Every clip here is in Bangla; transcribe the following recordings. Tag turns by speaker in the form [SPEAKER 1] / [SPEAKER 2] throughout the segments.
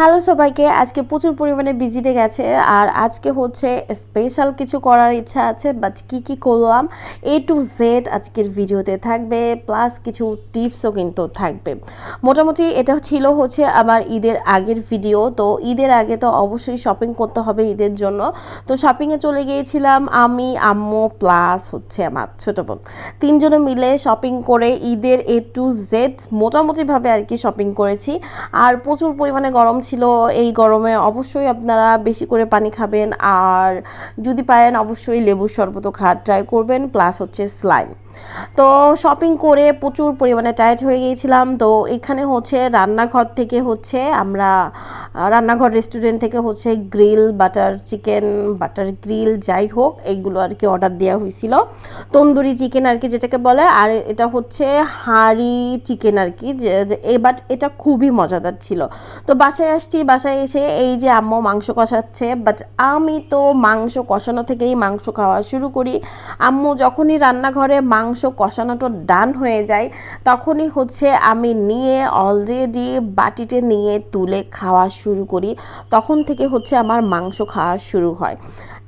[SPEAKER 1] হ্যালো সবাইকে, আজকে প্রচুর পরিমাণে ভিজিটে গেছে আর আজকে হচ্ছে স্পেশাল কিছু করার ইচ্ছা আছে বাট কি কি করলাম? এ টু জেড আজকের ভিডিওতে থাকবে প্লাস কিছু টিপসও কিন্তু থাকবে। মোটামুটি এটা ছিল হচ্ছে আমার ঈদের আগের ভিডিও তো ঈদের আগে তো অবশ্যই শপিং করতে হবে ঈদের জন্য। তো শপিংয়ে চলে গিয়েছিলাম আমি, আম্মু প্লাস হচ্ছে আমার ছোটো বোন। তিনজনে মিলে শপিং করে ঈদের এ টু জেড মোটামুটিভাবে আর কি শপিং করেছি। আর প্রচুর পরিমাণে গরম ছিল এই গরমে অবশ্যই আপনারা বেশি করে পানি খাবেন। আর যদি পারেন অবশ্যই লেবুর শরবত খাওয়ার ট্রাই করবেন প্লাস হচ্ছে স্লাইম তো শপিং করে প্রচুর পরিমাণে টায়ার্ড হয়ে গিয়েছিলাম। তো এখানে হচ্ছে রান্নাঘর থেকে হচ্ছে আমরা রান্নাঘর রেস্টুরেন্ট থেকে হচ্ছে grill butter chicken butter grill যাই হোক, এইগুলো আর কি অর্ডার দেওয়া হয়েছিল। তন্দুরি চিকেন আর কি যেটাকে বলে, আর এটা হচ্ছে হাঁড়ি চিকেন আর কি, যে- বাট এটা খুবই মজাদার ছিল। তো বাসায় আসছি, বাসায় এসে এই যে আম্মু মাংস কষাচ্ছে বাট আমি তো মাংস কষানো থেকেই মাংস খাওয়া শুরু করি। আম্মু যখনই রান্নাঘরে মাংস কষানোটা ডান হয়ে যায়, তখনই হচ্ছে আমি নিয়ে অলরেডি বাটিতে নিয়ে তুলে খাওয়া শুরু করি, তখন থেকে হচ্ছে আমার মাংস খাওয়া শুরু হয়।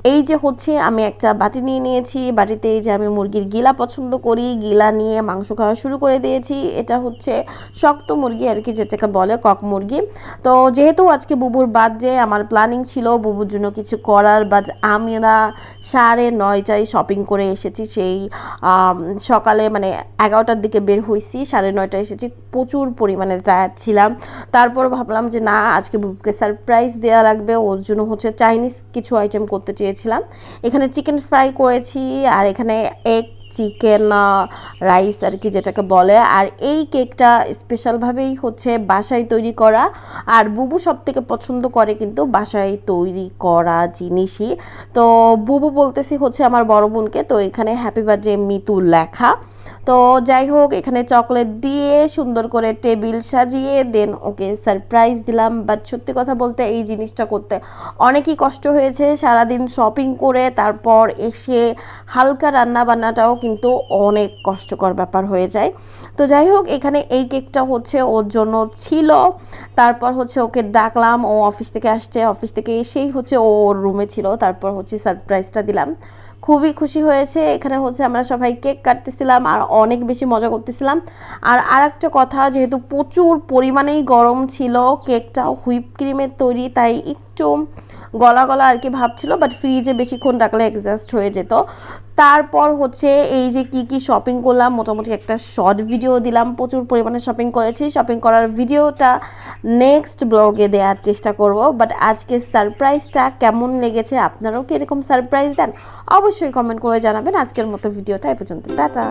[SPEAKER 1] এই যে হচ্ছে আমি একটা বাটি নিয়ে নিয়েছি, বাটিতে এই যে আমি মুরগির গিলা পছন্দ করি, গিলা নিয়ে মাংস খাওয়া শুরু করে দিয়েছি। এটা হচ্ছে শক্ত মুরগি আর কি, যেটাকে বলে কক মুরগি। তো যেহেতু আজকে বুবুর বার্থডে, আমার প্ল্যানিং ছিল বুবুর জন্য কিছু করার বাট আমরা সাড়ে নয়টায় শপিং করে এসেছি। সেই সকালে মানে এগারোটার দিকে বের হয়েছি সাড়ে নয়টায় এসেছি। প্রচুর পরিমাণে টায়ার্ড ছিলাম। তারপর ভাবলাম যে না, আজকে বুবুকে সারপ্রাইজ দেওয়া লাগবে। ওর জন্য হচ্ছে চাইনিজ কিছু আইটেম করতে চেয়েছিলাম এখানে চিকেন ফ্রাই করেছি আর এখানে এগ চিকেন রাইস আর কি যেটাকে বলে। আর এই কেকটা স্পেশালভাবেই হচ্ছে বাসায় তৈরি করা। আর বুবু সব থেকে পছন্দ করে কিন্তু বাসায় তৈরি করা জিনিসই। তো বুবু বলতেছি হচ্ছে আমার বড় বোনকে, তো এখানে হ্যাপি বার্থডে মিতু লেখা। তো যাই হোক, এখানে চকলেট দিয়ে সুন্দর করে টেবিল সাজিয়ে দেন ওকে সারপ্রাইজ দিলাম। বাট সত্যি কথা বলতে এই জিনিসটা করতে অনেকই কষ্ট হয়েছে। সারাদিন শপিং করে, তারপর এসে হালকা রান্না বান্নাটাও কিন্তু অনেক কষ্টকর ব্যাপার হয়ে যায়। তো যাই হোক, এখানে এই কেকটা হচ্ছে ওর জন্য ছিল। তারপর হচ্ছে ওকে ডাকলাম, ও অফিস থেকে আসছে। অফিস থেকে এসেই হচ্ছে ও ওর রুমে ছিল। তারপর হচ্ছে সারপ্রাইজটা দিলাম। খুবই খুশি হয়েছে। এখানে হচ্ছে আমরা সবাই কেক কাটতেছিলাম আর অনেক বেশি মজা করতেছিলাম। আর আর একটা কথা, যেহেতু প্রচুর পরিমাণেই গরম ছিল, কেকটা হুইপ ক্রিমের তৈরি, তাই একটু গলা গলা আর কি ভাবছিল বাট ফ্রিজে বেশিক্ষণ রাখলে এক্সাস্ট হয়ে যেত। তারপর হচ্ছে এই যে কি কি শপিং করলাম, মোটামুটি একটা শর্ট ভিডিও দিলাম, প্রচুর পরিমাণে শপিং করেছি। শপিং করার ভিডিওটা নেক্সট ব্লগে দেওয়ার চেষ্টা করব বাট আজকে সারপ্রাইজটা কেমন লেগেছে, আপনারাও কি এরকম সারপ্রাইজ দেন? অবশ্যই কমেন্ট করে জানাবেন। আজকের মতো ভিডিওটা এ পর্যন্ত। টাটা!